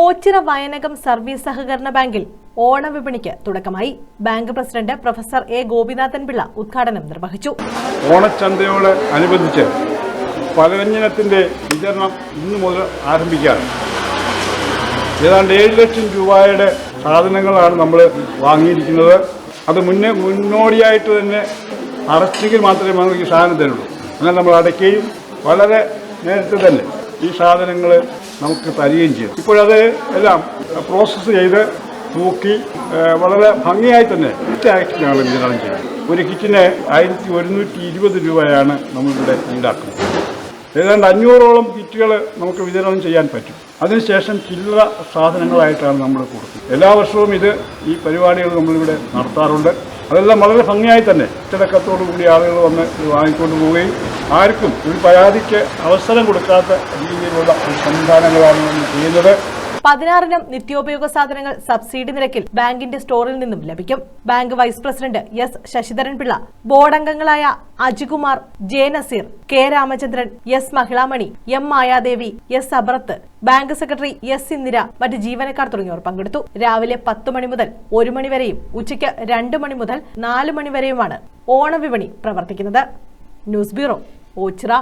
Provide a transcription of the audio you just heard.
Ochira Vayanakam service സഹകരണ ബാങ്കിൽ ഓണവിപണിക്ക് തുടക്കമായി. Bank president professor A Gopinathan Pillai ഉദ്ഘാടനം നിർവഹിച്ചു. ഓണച്ചന്തയോട് അനുബന്ധിച്ച് പലവ്യഞ്ജനത്തിന്റെ വിതരണം ഇന്ന് മുതൽ ആരംഭിക്കുകയാണ്. ഏതാണ്ട് ഏഴ് ലക്ഷം രൂപയുടെ സാധനങ്ങളാണ് നമ്മൾ വാങ്ങിയിരിക്കുന്നത്. അത് മുന്നേ മുന്നോടിയായിട്ട് തന്നെ അടച്ചെങ്കിൽ മാത്രമേ നമുക്ക് സാധനം തരുള്ളൂ. അങ്ങനെ നമ്മൾ അടയ്ക്കുകയും വളരെ നേരത്തെ തന്നെ ഈ സാധനങ്ങൾ നമുക്ക് തരികയും ചെയ്യും ഇപ്പോഴത് എല്ലാം പ്രോസസ്സ് ചെയ്ത് തൂക്കി വളരെ ഭംഗിയായി തന്നെ കിറ്റായിട്ട് ഞങ്ങൾ വിതരണം ചെയ്യും ഒരു കിറ്റിന് ആയിരത്തി ഒരുന്നൂറ്റി ഇരുപത് രൂപയാണ് നമ്മളിവിടെ ഈടാക്കുന്നത്. ഏതാണ്ട് അഞ്ഞൂറോളം കിറ്റുകൾ നമുക്ക് വിതരണം ചെയ്യാൻ പറ്റും. അതിനുശേഷം ചില്ലറ സാധനങ്ങളായിട്ടാണ് നമ്മൾ കൊടുക്കുന്നത്. എല്ലാ വർഷവും ഇത് ഈ പരിപാടികൾ നമ്മളിവിടെ നടത്താറുണ്ട്. അതെല്ലാം വളരെ ഭംഗിയായി തന്നെ. അച്ചടക്കത്തോടു കൂടി ആളുകൾ വന്ന് വാങ്ങിക്കൊണ്ട് പോവുകയും ആർക്കും ഒരു പരാതിക്ക് അവസരം കൊടുക്കാത്ത രീതിയിലുള്ള സംവിധാനങ്ങളാണ് ചെയ്യുന്നത്. പതിനാറിനം നിത്യോപയോഗ സാധനങ്ങൾ സബ്സിഡി നിരക്കിൽ ബാങ്കിന്റെ സ്റ്റോറിൽ നിന്നും ലഭിക്കും. Bank vice president S Sasidharan Pillai board അംഗങ്ങളായ Ajikumar J Nazeer K Ramachandran S Mahilamani M Mayadevi S Abrath bank secretary S Indira മറ്റ് ജീവനക്കാർ തുടങ്ങിയവർ പങ്കെടുത്തു. രാവിലെ പത്ത് മണി മുതൽ ഒരു മണിവരെയും ഉച്ചയ്ക്ക് രണ്ട് മണി മുതൽ നാല് മണിവരെയുമാണ് ഓണവിപണി പ്രവർത്തിക്കുന്നത്. News bureau Ochira